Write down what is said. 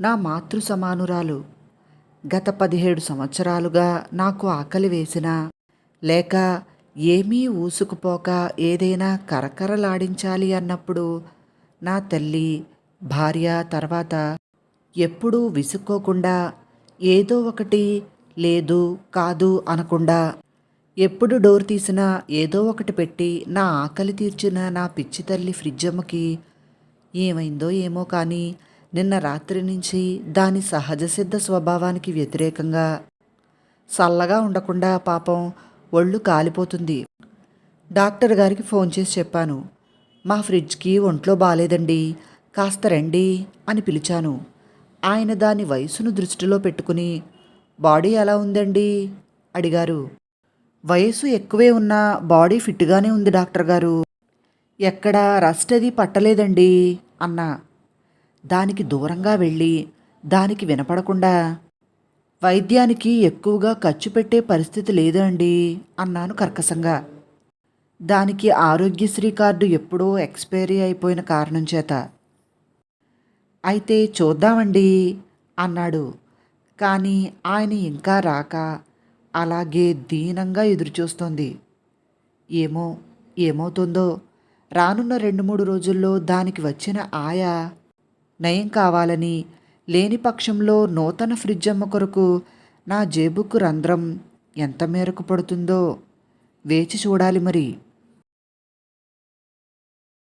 నా మాతృ సమానురాలు గత పదిహేడు సంవత్సరాలుగా నాకు ఆకలి వేసినా లేక ఏమీ ఊసుకుపోక ఏదైనా కరకరలాడించాలి అన్నప్పుడు నా తల్లి భార్య తర్వాత ఎప్పుడూ విసుక్కోకుండా ఏదో ఒకటి లేదు కాదు అనకుండా ఎప్పుడు డోర్ తీసినా ఏదో ఒకటి పెట్టి నా ఆకలి తీర్చిన నా పిచ్చి తల్లి ఫ్రిడ్జమ్మకి ఏమైందో ఏమో కానీ నిన్న రాత్రి నుంచి దాని సహజ సిద్ధ స్వభావానికి వ్యతిరేకంగా చల్లగా ఉండకుండా పాపం ఒళ్ళు కాలిపోతుంది. డాక్టర్ గారికి ఫోన్ చేసి చెప్పాను. మా ఫ్రిడ్జ్కి ఒంట్లో బాలేదండి కాస్త రండి అని పిలిచాను. ఆయన దాని వయసును దృష్టిలో పెట్టుకుని బాడీ ఎలా ఉందండి? అడిగారు. వయసు ఎక్కువే ఉన్నా బాడీ ఫిట్గానే ఉంది డాక్టర్ గారు. ఎక్కడా రస్ట్ అది పట్టలేదండి అన్నా. దానికి దూరంగా వెళ్ళి దానికి వినపడకుండా వైద్యానికి ఎక్కువగా ఖర్చు పెట్టే పరిస్థితి లేదు అండి అన్నాను కర్కశంగా. దానికి ఆరోగ్యశ్రీ కార్డు ఎప్పుడో ఎక్స్పైరీ అయిపోయిన కారణం చేత. అయితే చూద్దామండి అన్నాడు. కానీ ఆయన ఇంకా రాక అలాగే దీనంగా ఎదురుచూస్తోంది. ఏమో ఏమవుతుందో? రానున్న రెండు మూడు రోజుల్లో దానికి వచ్చిన ఆయా నయం కావాలని లేని పక్షంలో నూతన ఫ్రిడ్జ్ అమ్మ కొరకు నా జేబుకు రంధ్రం ఎంత మేరకు పడుతుందో వేచి చూడాలి మరి.